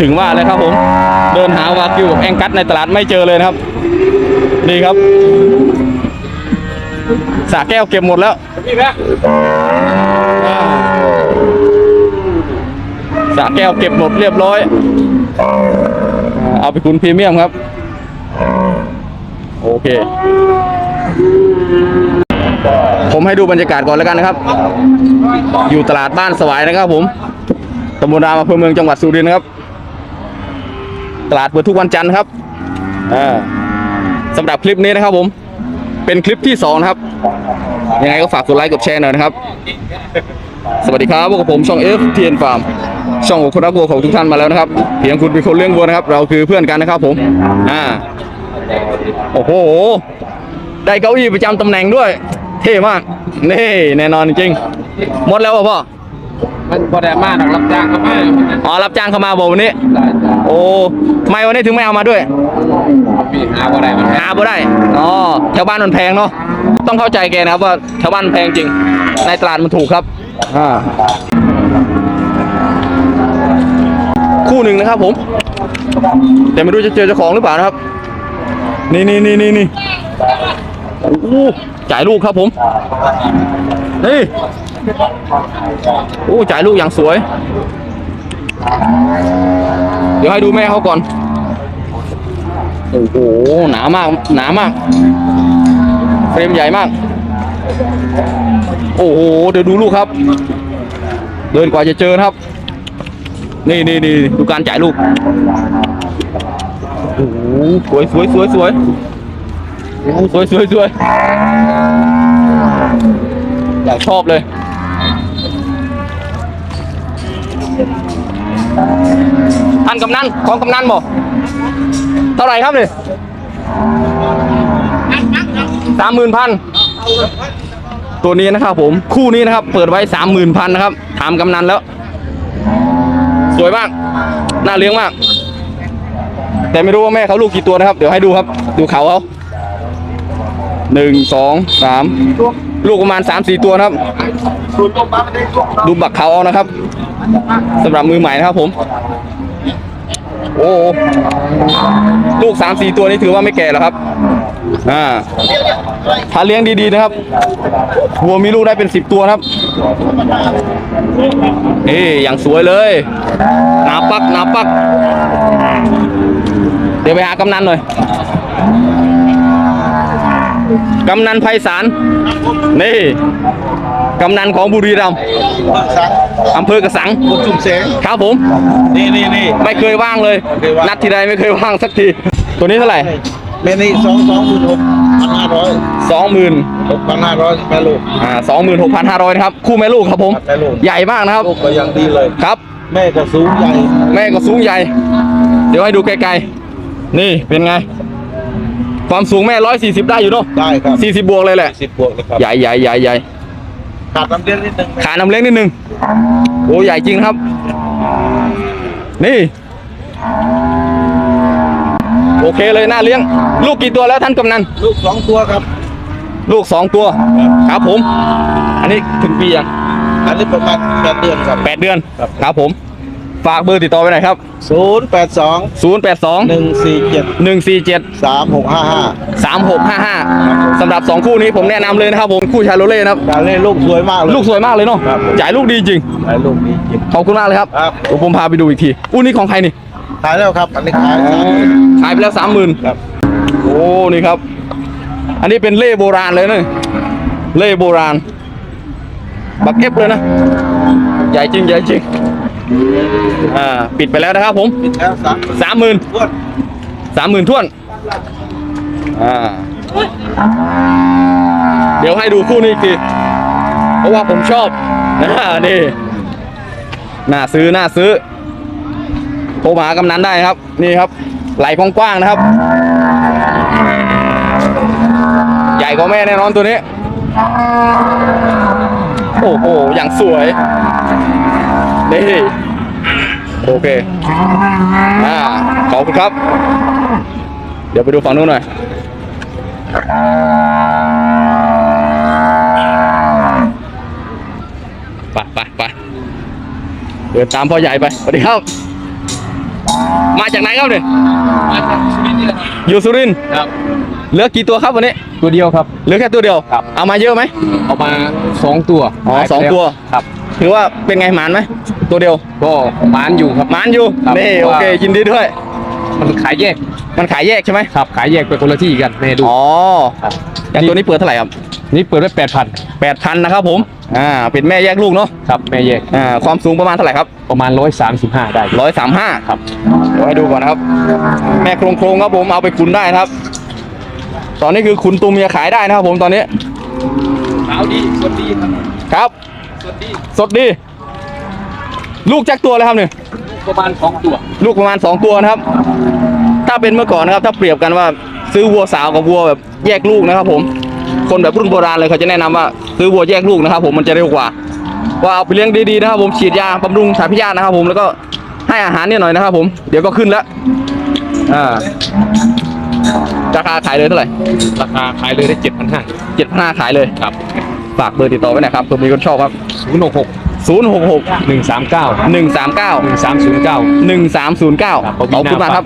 ถึงว่าเลยครับผม เดินหาวากิวกับแองกัสในตลาดไม่เจอเลยนะครับ นี่ครับสาแก้วเก็บหมดแล้วส่าสาแก้วเก็บหมดเรียบร้อย เอาไปคุณพรีเมียมครับ โอเค ผมให้ดูบรรยากาศก่อนแล้วกันนะครับ อยู่ตลาดบ้านสวายนะครับผมตำบลรามอำเภอเมืองจังหวัดสุรินทร์ครับ ตลาดเปิดทุกวันจันทร์ครับอ่าสำหรับคลิปนี้นะครับผม เป็นคลิปที่สองนะครับ ยังไงก็ฝากกดไลค์กดแชร์หน่อยนะครับ สวัสดีครับพวกบผมช่อง F T N Farm ช่องของคนรักวัวของทุกท่านมาแล้วนะครับ เพียงคุณเป็นคนเลี้ยงวัวนะครับ เราคือเพื่อนกันนะครับผม อ่า โอ้โห ได้เก้าอี้ประจำตำแหน่งด้วย เท่มาก นี่แน่นอนจริง หมดแล้วเหรอพ่อ มันพอได้มาหนักรับจ้างก็มาอ๋อรับจ้างเข้ามาบอกวันนี้ โอ้ทำไมวันนี้ถึงไม่เอามาด้วยพี่หาก็ได้มันหาบ่ได้อ๋อแถวบ้านมันแพงเนาะต้องเข้าใจแกนะครับว่าแถวบ้านมันแพงจริง ในตลาดมันถูกครับอ่าคู่หนึ่งนะครับผม แต่ไม่รู้จะเจอเจ้าของหรือเปล่านะครับ นี่นี่นี่นี่นี่โอ้โหจ่ายลูกครับผมนี่ โอ้จ่ายลูกอย่างสวย เดี๋ยวให้ดูแม่เขาก่อน โอ้โห หนามาก หนามาก เฟรมใหญ่มาก โอ้โห เดี๋ยวดูลูกครับ เดินกว่าจะเจอครับ นี่นี่นี่ดูการจ่ายลูก โอ้โห สวยสวยสวยสวยสวยสวยสวยอยากชอบเลย ท่านกำนันของกำนันบอกเท่าไหร่ครับเนี่ยสามหมื่นพันตัวนี้นะครับผมคู่นี้นะครับ เปิดไว้สามหมื่นพันนะครับถามกำนันแล้ว สวยมากน่าเลี้ยงมาก แต่ไม่รู้ว่าแม่เขาลูกกี่ตัวนะครับ เดี๋ยวให้ดูครับ ดูเขาเขาหนึ่งสองสามลูกประมาณสามสี่ตัวนะครับ ดูบักเขาเอานะครับสำหรับมือใหม่นะครับผม โอ้โลูกสามสี่ตัวนี้ถือว่าไม่แก่แล้วครับอ่าถ้าเลี้ยงดีๆนะครับวัวมีลูกได้เป็นสิบตัวครับนี่อย่างสวยเลยหนาปักหนาปัก เดี๋ยวไปหากำนันหน่อยกำนันไพศาลนี่ กำนันของบุรีรัมย์สังอำเภอกระสังบนจุ่มเสงครับผม นี่นี่นี่ไม่เคยว่างเลยไม่เคยว่างนัดทีใดไม่เคยว่างสักที ตัวนี้เท่าไหร่เมนี่สองสองหมื่นหกพันห้าร้อยสองหมื่นหกพันห้าร้อยแม่ลูกอ่าสองหมื่นหกพันห้าร้อยนะครับ คู่แม่ลูกครับผมแม่ลูกใหญ่มากนะครับลูกก็ยังดีเลยครับ แม่ก็สูงใหญ่ แม่ก็สูงใหญ่ เดี๋ยวให้ดูไกลๆ นี่เป็นไงความสูงแม่ร้อยสี่สิบได้อยู่เนาะได้ครับสี่สิบบวกเลยแหละสิบบวกเลยครับ ใหญ่ใหญ่ใหญ่ใหญ่ ขาดน้ำเลี้ยงนิดนึงขาน้ำเลี้ยงนิดนึงโอ้ใหญ่จริงนะครับ นี่โอเคเลยน่าเลี้ยง ลูกกี่ตัวแล้วท่านกำนันลูกสองตัวครับ ลูกสองตัวครับผม อันนี้ถึงปียังอันนี้ประมาณแปดเดือนครับแปดเดือนครับครับผม ฝากเบอร์ติดต่อไว้หน่อยครับ ศูนย์แปดสอง0 8 2หนึ่งสี่เจ็ด1 4 7 สามหกห้าห้า3 6 5 5สำหรับ 2 คู่นี้ผมแนะนำเลยนะครับผมคู่ชาโรเล่นะครับ การเล่นลูกสวยมากเลย ลูกสวยมากเลยเนาะครับผม จ่ายลูกดีจริงถ่ายลูกดีจริง ขอบคุณมากเลยครับครับ เดี๋ยวผมพาไปดูอีกทีอู้นี่ของใครนี่ ขายแล้วครับ อันนี้ขายสามหมื่นขายไปแล้วสามหมื่นครับ โอ้ นี่ครับ อันนี้เป็นเล่โบราณเลยนะเล่โบราณ บักเอฟเลยนะ ใหญ่จริง ใหญ่จริง อ่าปิดไปแล้วนะครับผมปิดแล้วสามสามหมื่นทวนสามหมื่นท่วนอ่าเดี๋ยวให้ดูคู่นี้อีกทีเพราะว่าผมชอบนะนี่น่าซื้อน่าซื้อโทรมาหากำนันได้ครับ นี่ครับ ไหลกว้างๆนะครับ ใหญ่กว่าแม่แน่นอนตัวนี้ โอ้โห อย่างสวย นี่โอเคอ่าขอบคุณครับ เดี๋ยวไปดูฝั่งนู้นหน่อยไปไปไปเดินตามพ่อใหญ่ไปสวัสดีครับมาจากไหนครับเนี่ยมาจากชีวิตนี่แหละครับอยู่สุรินทร์ครับเหลือกี่ตัวครับวันนี้ ตัวเดียวครับเหลือแค่ตัวเดียวครับเอามาเยอะไหมเอามาสองตัวอ๋อสองตัวครับถือว่าเป็นไงหมานไหม ตัวเดียวก็หมานอยู่ครับ หมานอยู่ครับนี่เพโอราะว่า เคยินดีด้วย มันขายแยกมันขายแยกใช่ไหมครับขายแยกไปคนละที่กันแม่ดูอ๋อครับอย่างตัวนี้เปิดเท่าไหร่ครับนี่เปิดไว้แปดพันแปดพันนะครับผมอ่าเป็นแม่แยกลูกเนาะครับแม่แยกอ่าความสูงประมาณเท่าไหร่ครับประมาณร้อยสามสิบห้าได้ร้อยสามห้าครับเดี๋ยวให้ดูก่อนนะครับ แม่โครงโครงๆครับผมเอาไปขุนได้นะครับ ตอนนี้คือขุนตัวเมียขายได้นะครับผมตอนนี้ ขาวดีสดดีครับครับ สดดีสดดี ลูกแจ็คตัวเลยครับเนี่ยประมาณสองตัว ลูกประมาณ2ตัวนะครับ ถ้าเป็นเมื่อก่อนนะครับ ถ้าเปรียบกันว่าซื้อวัวสาวกับวัวแบบแยกลูกนะครับ ผม คนแบบรุ่นโบราณเลยเขาจะแนะนำว่า ซื้อวัวแยกลูกนะครับ ผมมันจะเร็วกว่า ว่าเอาไปเลี้ยงดีๆนะครับผมฉีดยาบำรุงสายพยาธินะครับ ผมแล้วก็ให้อาหารเนี่ยหน่อยนะครับ ผมเดี๋ยวก็ขึ้นแล้วอ่าราคาขายเลยเท่าไหร่ราคาขายเลยได้เจ็ดพันห้าเจ็ดพันห้าขายเลยครับฝากเบอร์ติดต่อไว้หนะครับเผื่อมีคนชอบครับศูนย์หกหก ศูนย์หกหกหนึ่งสามเก้าหนึ่งสามเก้าหนึ่งสามศูนย์เก้าหนึ่งสามศูนย์เก้าครับขอบคุณมากครับ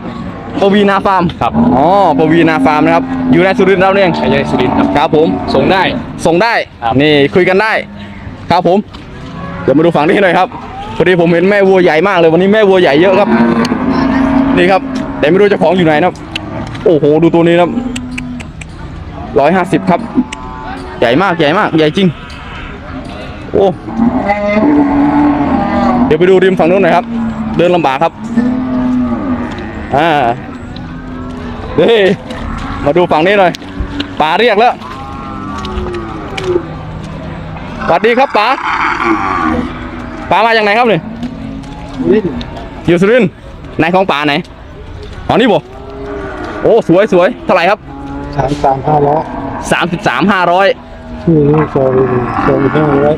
ปวีนาฟาร์มครับอ๋อปวีนาฟาร์มนะครับ อยู่ในสุรินทร์เราเนี่ยเองขายใหญ่สุรินทร์ครับครับผม ส่งได้ ส่งได้ครับนี่คุยกันได้ ครับผม เดี๋ยวมาดูฝั่งนี้หน่อยครับ พอดีผมเห็นแม่วัวใหญ่มากเลย วันนี้แม่วัวใหญ่เยอะครับ นี่ครับ แต่ไม่รู้เจ้าของอยู่ไหนนะครับ โอ้โห ดูตัวนี้นะครับร้อยห้าสิบครับ ใหญ่มาก ใหญ่มาก ใหญ่จริง โอ้เดี๋ยวไปดูริมฝั่งนู้นหน่อยครับ เดินลำบากครับ อ่าเฮ้ยมาดูฝั่งนี้หน่อยป๋าเรียกแล้วสวัสดีครับป๋าป๋ามาจากไหนครับเนี่ยอยู่สุรินทร์ไหนของป๋าไหนอ๋อนี่บ่โอ้สวยสวยเท่าไหร่ครับสามสามห้าร้อยสามสิบสามห้าร้อยคู่นี้โซนโซนห้าร้อย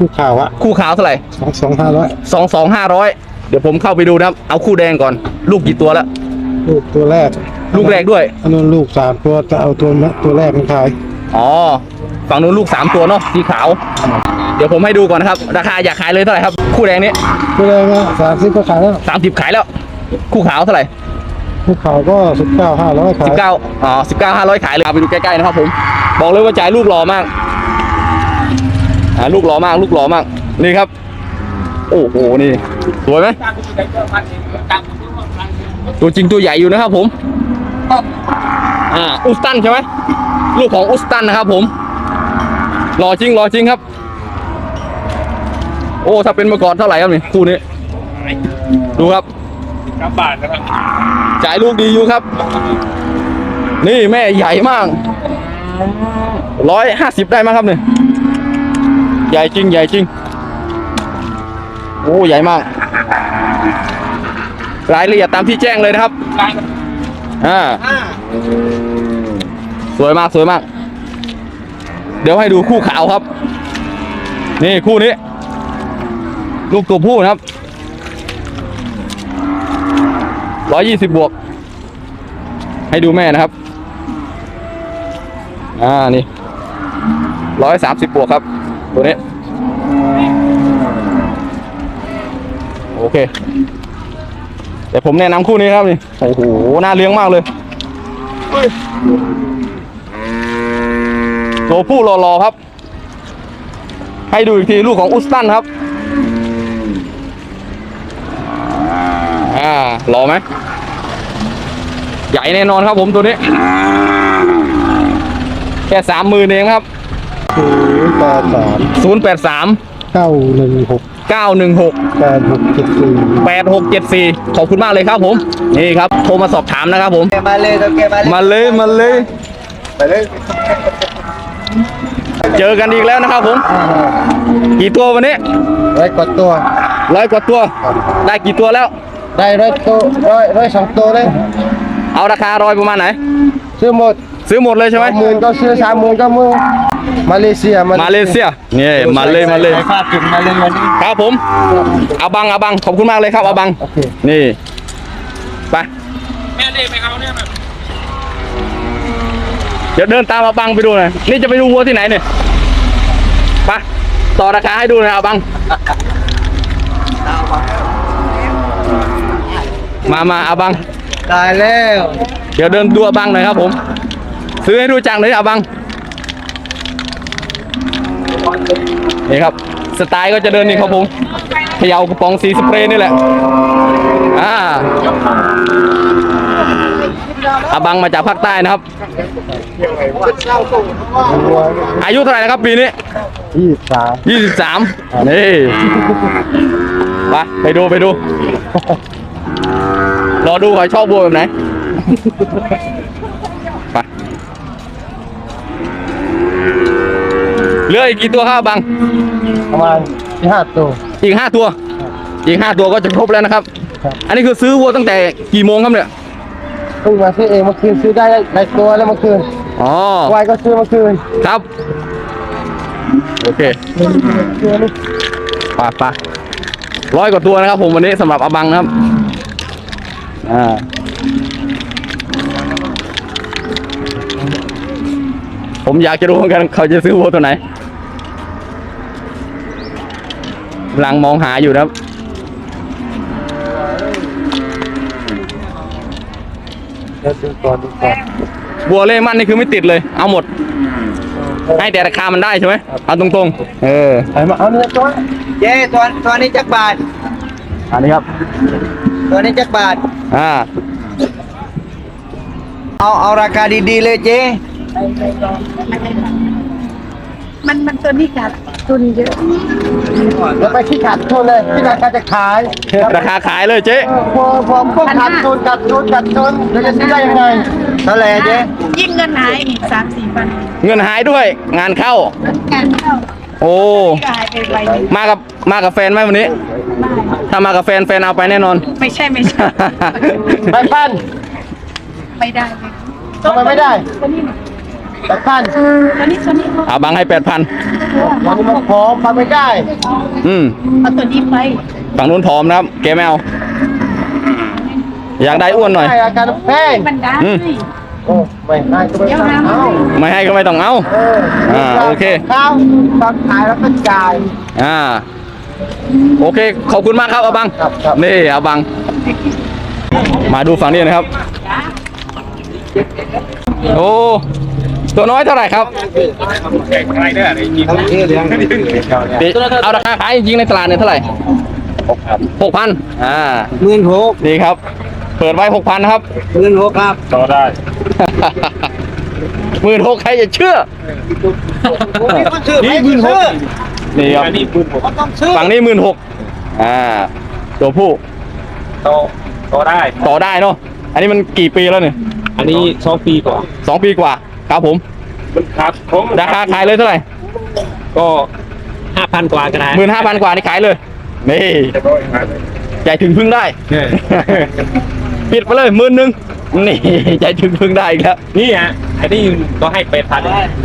คู่ข่าวอะคู่ขาวเท่าไหร่สองสองห้าร้อยสองสองห้าร้อยเดี๋ยวผมเข้าไปดูนะครับเอาคู่แดงก่อน ลูกกี่ตัวแล้ว ลูกตัวแรก ลูกแรกด้วยอันนั้นลูกสามตัวจะเอาตัวนะตัวแรกมันขายอ๋อฝั่งนู้นลูกสามตัวเนาะสีขาว เดี๋ยวผมให้ดูก่อนนะครับ ราคาอยากขายเลยเท่าไหร่ครับ คู่แดงนี้ตัวแรกนะสามสิบก็ขายแล้วสามสิบขายแล้ว คู่ขาวเท่าไหร่คู่ข่าวก็สิบเก้าห้าร้อยขาสิยบเก้าอ๋อสิบเก้าห้าร้อยขายเลยเอาไปดูใกล้ๆนะครับผม บอกเลยว่าจ่ายลูกหล่อมากาลูกหล่อมาก ลูกหล่อมาก นี่ครับ โอ้โห นี่ สวยไหม ตัวจริงตัวใหญ่อยู่นะครับผม อ่า อุสตันใช่ไหม ลูกของอุสตันนะครับผมรอจริงรอจริงครับ โอ้ ถ้าเป็นเมื่อก่อนเท่าไหร่ครับนี่ คู่นี้ ดูครับกลับบานนะครับ จ่ายลูกดีอยู่ครับ นี่แม่ใหญ่มากร้อยห้าสิบได้ไหมครับเนี่ย ใหญ่จริง ใหญ่จริง โอ้ใหญ่มาก รายละเอียดตามที่แจ้งเลยนะครับ อ่า สวยมากสวยมาก เดี๋ยวให้ดูคู่ขาวครับ นี่คู่นี้ ลูกตัวผู้นะครับร้อยยี่สิบบวก ให้ดูแม่นะครับ อ่า นี่ร้อยสามสิบบวกครับ ตัวนี้ โอเค แต่ผมแนะนำคู่นี้ครับนี่โอ้โหน่าเลี้ยงมากเลยตัวผู้รอๆครับ ให้ดูอีกทีลูกของอุสตันครับ อ่ารอไหม ใหญ่แน่นอนครับผมตัวนี้ แค่สามหมื่นเองครับ ศูนย์แปดสาม0 8 3เก้าหนึ่งหก9 1 6แปดหกเจ็ดสี่8 6 7 4ขอบคุณมากเลยครับผม นี่ครับ โทรมาสอบถามนะครับผม มาเลยตัวแกมาเลยมาเลยมาเลยไปเลยเจอกันอีกแล้วนะครับผม กี่ตัววันนี้ร้อยกว่าตัวร้อยกว่าตัว ได้กี่ตัวแล้ว ได้ร้อยตัวร้อยร้อยสองตัวเลย เอาราคารอยประมาณไหนซื้อหมด ซื้อหมดเลยใช่ไหมสองหมื่นก็ซื้อสามหมื่นก็มือมาเลเซียมาเลเซียนี่มาเลยมาเลยค่าจุดมาเลยวันนี้ครับผมเอาบังเอาบังขอบคุณมากเลยครับเอาบังโอเคนี่ไปแม่เด็กไปเอาเนี่ยแบบเดี๋ยวเดินตามอาบังไปดูหน่อยนี่จะไปดูวัวที่ไหนเนี่ยไปต่อราคาให้ดูหน่อยอาบังมามาอาบังตายแล้ว เดี๋ยวเดินดูอาบังหน่อยครับผม ซื้อให้ดูจังเลยอาบังนี่ครับ สไตล์ก็จะเดินนี่ครับผมเขย่ากระป๋องสีสเปรย์นี่แหละอ่าอาบังมาจากภาคใต้นะครับ อายุเท่าไหร่นะครับปีนี้ยี่สิบสามยี่สิบสามนี่ไปไปดูไปดู รอดูเขาชอบวัวแบบไหน ไป เหลืออีกกี่ตัวครับบัง ประมาณห้าตัว อีกห้าตัว อีกห้าตัวก็จะครบแล้วนะครับ ครับ อันนี้คือซื้อวัวตั้งแต่กี่โมงครับเนี่ย เพิ่งมาซื้อเองเมื่อคืนซื้อได้หลายตัวแล้วเมื่อคืนอ๋อ ควายก็ซื้อเมื่อคืนครับ โอเคซื้อนี่ไปไปร้อยกว่าตัวนะครับผมวันนี้สำหรับอาบังนะครับ อ่า ผมอยากจะรู้เหมือนกันเขาจะซื้อวัวตัวไหน กำลังมองหาอยู่นะครับ เดี๋ยวดูก่อนดูก่อนบัวเล่มันนี่คือไม่ติดเลย เอาหมด ให้แต่ราคามันได้ใช่ไหมเอาตรงๆ เออ ไอ้มาเอาเนื้อตัวเจ๊ตัวตัวนี้จักบาท อันนี้ครับ ตัวนี้จักบาท อ่า เอาเอาราคาดีๆเลยเจ๊มันมันตัวนี้ขาด ทุนเยอะ แล้วไปที่ขาดทุนเลยที่ราคาจะขายราคาขายเลยเจ๊เออพอพอพวกขาดทุนขาดทุนขาดทุนเราจะซื้อได้ยังไงเท่าไหร่เจ๊ยิ่งเงินหายอีกสามสี่พันเงินหายด้วย งานเข้าการเข้า โอ้ก็หายไปใบหนึ่งมากับมากับแฟนไหมวันนี้ ถ้ามากับแฟนแฟนเอาไปแน่นอน ไม่ใช่ไม่ใช่ไปพันไม่ได้เลยทำไมไม่ได้ ตัวนี้ไปพันตัวนี้ตัวนี้เขาเอาบังให้แปดพันวันนี้มันพอพันไม่ได้ อืมเอาตัวนี้ไปฝั่งนู้นผอมนะครับแกไม่เอาอยากได้อ้วนหน่อยได้อาการแพงมันได้อืมโอ้ไม่ได้ก็ไม่เดี๋ยวต้องหามาเอาไม่ให้ก็ไม่ต้องเอาเอออ่าโอเคข้าวตอนขายแล้วก็จ่ายอ่าโอเค ขอบคุณมากครับอาบังครับครับนี่อาบัง มาดูฝั่งนี้นะครับ โอ้ ตัวน้อยเท่าไหร่ครับอะไรเนี่ยไอ้จริงทั้งที่เลี้ยงเดี๋ยวเอาราคาขายจริงๆในตลาดเนี่ยเท่าไหร่หกพันอ่าหมื่นหกนี่ครับ เปิดไว้หกพันนะครับหมื่นหกครับต่อได้หมื่นหกใครจะเชื่อนี่คนซื้อไม่คนซื้อนี่ครับอันนี้หมื่นหกก็ต้องซื้อฝั่งนี้หมื่นหกอ่า ตัวผู้ต่อต่อได้ ต่อได้เนาะ อันนี้มันกี่ปีแล้วเนี่ย อันนี้สองปีกว่าสองปีกว่า ครับผมมันขาดของราคาขายเลยเท่าไหร่ก็ห้าพันกว่าก็ได้หมื่นห้าพันกว่านี่ขายเลยนี่จะร้อยห้าสิบใจถึงพึ่งได้ เนี่ยปิดไปเลยหมื่นหนึ่งนี่ใจถึงพึ่งได้อีกแล้วนี่ฮะอันนี้ก็ให้แปดพัน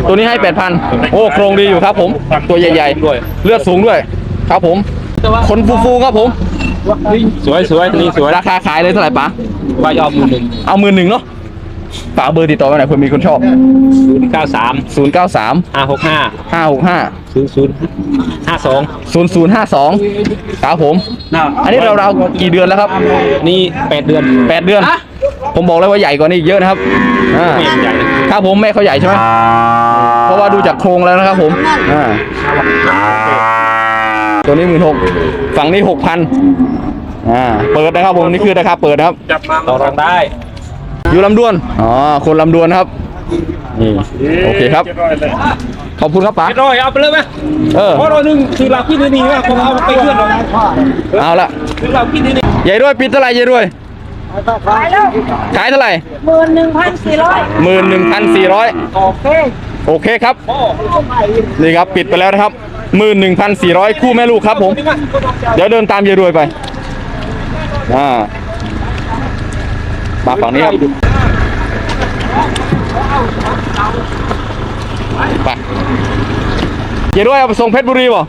ตัวนี้ให้แปดพันโอ้โครงดีอยู่ครับ ผม ตัวใหญ่ด้วยๆเลือดสูงด้วย ครับผมคนฟูๆครับผม สวยสวยตัวนี้สวยราคาขายเลยเท่าไหร่ปะว่ายอมหมื่นหนึ่งเอาหมื่นหนึ่งเนาะ ฝากเบอร์ติดต่อไว้หน่อยเผื่อมีคนชอบ ศูนย์เก้าสาม0 9 3 ห้าหกห้า5 6 5 ศูนย์ศูนย์ห้าสอง0 0 5 2ครับผม อันนี้เราๆกี่เดือนแล้วครับ นี่แปดเดือน8 เดือน ผมบอกเลยว่าใหญ่กว่านี้อีกเยอะนะครับอ่าไม่ใหญ่นะ ครับผมแม่เขาใหญ่ใช่ไหมเพราะว่าดูจากโครงแล้วนะครับผมอ่าตัวนี้หมื่นหกฝั่งนี้หกพันอ่าเปิดนะครับผมนี่คือราคาเปิดนะครับจับมาต่อรองได้ อยู่ลำดวนอ๋อคนลำดวนครับนี่โอเคครับ ขอบคุณครับป๋าเจ็ดร้อยเอาไปเลยไหมเออเพราะเราหนึ่งคือเราพี่นี่นี่ว่าผมเอาไปเพื่อนเราเอาละคือเราพี่นี่นี่ใหญ่ด้วยปิดเท่าไหร่ใหญ่ด้วยขายแล้วขายเท่าไหร่หมื่นหนึ่งพันสี่ร้อยหมื่นหนึ่งพันสี่ร้อยโอเคโอเคครับนี่ครับปิดไปแล้วนะครับหมื่นหนึ่งพันสี่ร้อยคู่แม่ลูกครับผม เดี๋ยวเดินตามยายรวยไปอ่ามาฝั่งนี้ครับ ไปเยายรวยเอาไปส่งเพชรบุรีป่ะ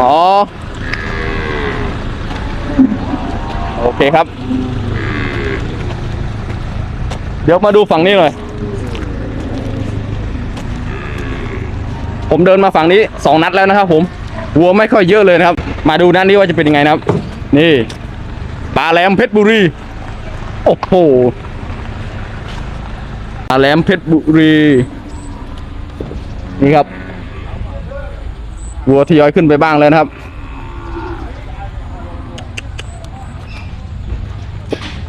อ๋อ โอเคครับ เดี๋ยวมาดูฝั่งนี้หน่อย ผมเดินมาฝั่งนี้สองนัดแล้วนะครับผม วัวไม่ค่อยเยอะเลยนะครับ มาดูด้านนี้ว่าจะเป็นยังไงนะครับ นี่ปลาแหลมเพชรบุรี โอ้โหปลาแหลมเพชรบุรี นี่ครับวัวทยอยขึ้นไปบ้างแล้วนะครับ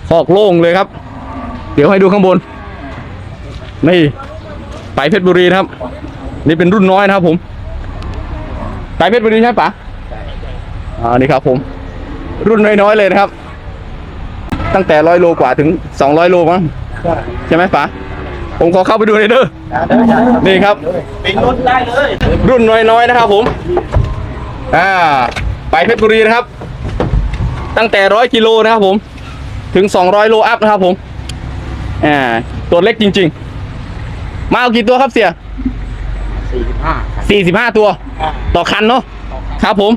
คอกโล่งเลยครับ เดี๋ยวให้ดูข้างบน นี่ ไปเพชรบุรีนะครับ นี่เป็นรุ่นน้อยนะครับผม ไปเพชรบุรีใช่ปะอ่านี่ครับผม รุ่นน้อยๆเลยนะครับ ตั้งแต่ร้อยโลกว่าถึงสองร้อยโลมั้งใช่ไหมปะ ผมขอเข้าไปดูหน่อยเด้อนี่ครับ เป็นรถได้เลย รุ่นน้อยๆนะครับ ผมอ่าไปเพชรบุรีนะครับ ตั้งแต่ร้อยกิโลนะครับผม ถึงสองร้อยโลอัพนะครับ ผมอ่าตัวเล็กจริง ๆ มาเอากี่ตัวครับเสียสี่สิบห้าตัว ต่อคันเนาะครับผม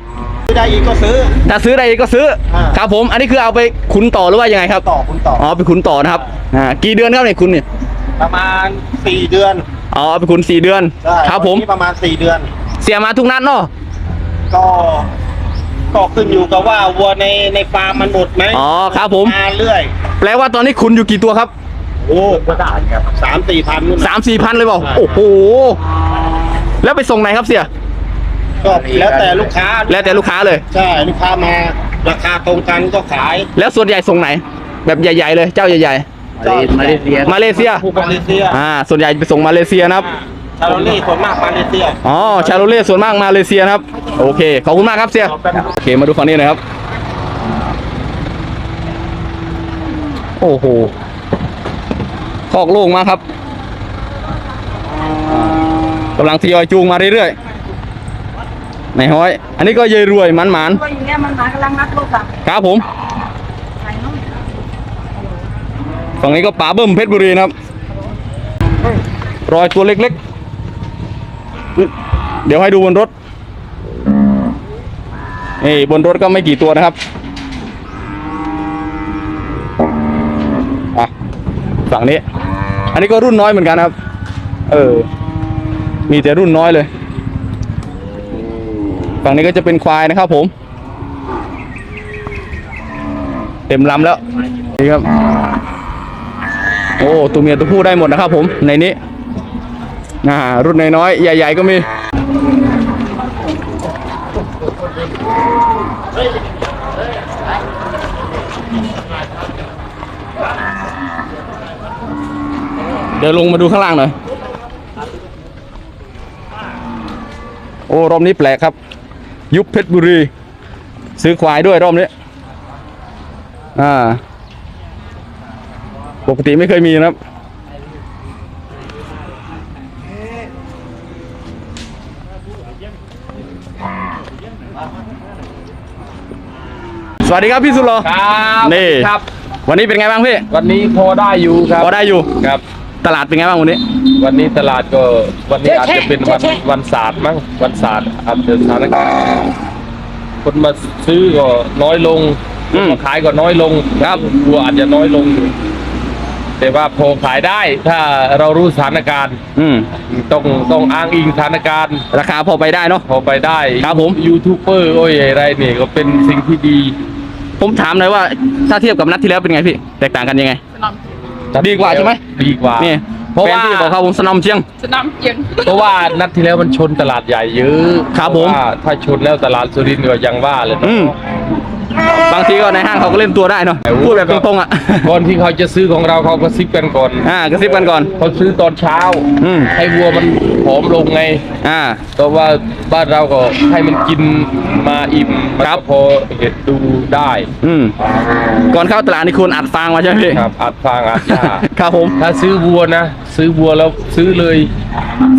ได้อีกก็ซื้อ ถ้าซื้อได้ก็ซื้ออ่าครับผม อันนี้คือเอาไปขุนต่อหรือว่ายังไงครับ ต่อคุณต่อ อ๋อไปขุนต่อนะครับ อ่า กี่เดือนครับเนี่ยคุณเนี่ย ประมาณสี่เดือนอ๋อเอาไปขุนสี่เดือน ใช่ครับผมวันนี้ประมาณสี่เดือน เสียมาทุกนัดเนาะก็ก็ขึ้นอยู่กับว่าวัวในในฟาร์มมันหมดไหมอ๋อครับผม มาเรื่อยแปลว่าตอนนี้คุณอยู่กี่ตัวครับโอ้ก็ได้ครับสามสี่พันนู่นสามสี่พันเลยบอกใช่ โอ้โหแล้วไปส่งไหนครับเสีย ก็แล้วแต่ลูกค้าแล้วแต่ลูกค้าเลย ใช่ลูกค้ามา ราคาตรงกันก็ขายแล้วส่วนใหญ่ส่งไหน แบบใหญ่ ๆ เลยเจ้าใหญ่ มาเลเซียๆมาเลเซียมาเลเซียอ่าส่วนใหญ่ไปส่งมาเลเซียนะครับชาโรเล่ส่วนมากมาเลเซียอ๋อชาโรเล่ส่วนมากมาเลเซียนะครับ โอเคขอบคุณมากครับเสียโอเคมาดูฝั่งนี้หนะครับ โอ้โหคอกโล่งมากครับกำลังทยอยจูงมาเรื่อยๆในห้อย อันนี้ก็เยยรวยมันหมานก็อย่าง ฝั่งนี้ก็ป๋าเบิ้มเพชรบุรีนะครับ รอยตัวเล็กๆ เดี๋ยวให้ดูบนรถนี่บนรถก็ไม่กี่ตัวนะครับอะฝั่งนี้ อันนี้ก็รุ่นน้อยเหมือนกันครับ เออ มีแต่รุ่นน้อยเลย ฝั่งนี้ก็จะเป็นควายนะครับผม เต็มลำแล้ว นี่ครับ โอ้ตัวเมียตัวผู้ได้หมดนะครับผมในนี้อ่ารุ่นน้อยๆใหญ่ ๆ ก็มีเดี๋ยวลงมาดูข้างล่างหน่อย โอ้รอบนี้แปลกครับ ยุบเพชรบุรี ซื้อควายด้วยรอบนี้ อ่า ปกติไม่เคยมีนะครับสวัสดีครับพี่สุดหรอครับนี่ครับ วันนี้เป็นไงบ้างพี่ วันนี้พอได้อยู่ครับพอได้อยู่ครับ ตลาดเป็นไงบ้างวันนี้ วันนี้ตลาดก็วันนี้อาจจะเป็นวันวันศาสตร์มั้งวันศาสตร์อาจจะสถานการณ์คนมาซื้อก็น้อยลงอืมมาขายก็น้อยลงครับวัวอาจจะน้อยลงอยู่ แต่ว่าพอขายได้ถ้าเรารู้สถานการณ์อืมต้องต้องอ้างอิงสถานการณ์ราคาพอไปได้เนาะ พอไปได้ครับผม ยูทูบเบอร์โอ้ยอะไรนี่ก็เป็นสิ่งที่ดีผมถามหน่อยว่าถ้าเทียบกับนัดที่แล้วเป็นไงพี่ แตกต่างกันยังไง ดีกว่าใช่ไหมดีกว่านี่เพราะแฟนว่าพี่บอกครับผมสนามเชียง สนามเกียงเพราะว่านัดที่แล้วมันชนตลาดใหญ่เยอะครับผมว่าถ้าชนแล้วตลาดสุรินทร์ก็ยังว่าเลยอืม บางทีก็ในห้างเขาก็เล่นตัวได้เนาะพูดแบบตรงๆอะก่อนที่เขาจะซื้อของเราเขาก็ซิบกันก่อนอ่ากระซิบกันก่อนเขาซื้อตอนเช้าอืมให้วัวมันผอมลงไง อ่าก็ว่าบ้านเราก็ให้มันกินมาอิ่มมันครัก็บพอเห็นดูได้ อืมก่อนเข้าตลาดนี่คุณอัดฟางมาใช่ไหมพี่ครับอัดฟางอัดหญ้าครับผมถ้าซื้อวัวนะ ซื้อวัวแล้วซื้อเลย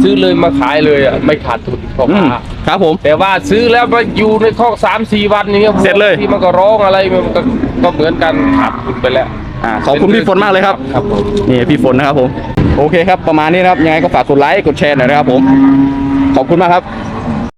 ซื้อเลยมาขายเลยอะไม่ขาดทุนพ่ออืมค้า ครับผม แต่ว่าซื้อแล้วมาอยู่ในคอกสามสี่วันอย่างเงี้ยเสร็จเลย ที่มันก็ร้องอะไรมันก็ก็เหมือนกันขาดทุนไปแล้ว อ่าขอบคุณพี่ฝนมากเลยครับครับผมนี่พี่ฝนนะครับผม โอเคครับประมาณนี้นะครับยังไงก็ฝากกดไลค์กดแชร์หน่อยนะครับผม ขอบคุณมากครับ